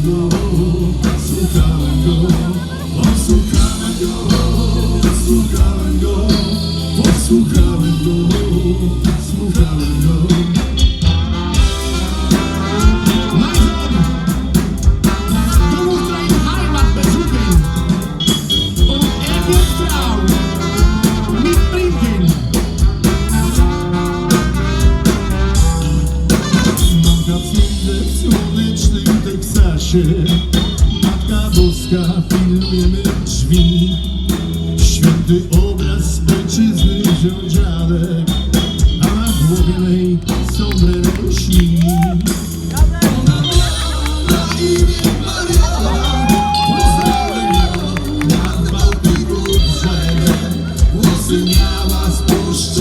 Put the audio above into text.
Słuchałem go, posłuchałem go, słuchałem go. trzy Matka Boska pilnujemy drzwi. Święty obraz ojczyzny wziął dziadek A na głowie mej sombrero śni Ona ma na imię Mariana Poznałem ją nad Bałtyku miała spuszczone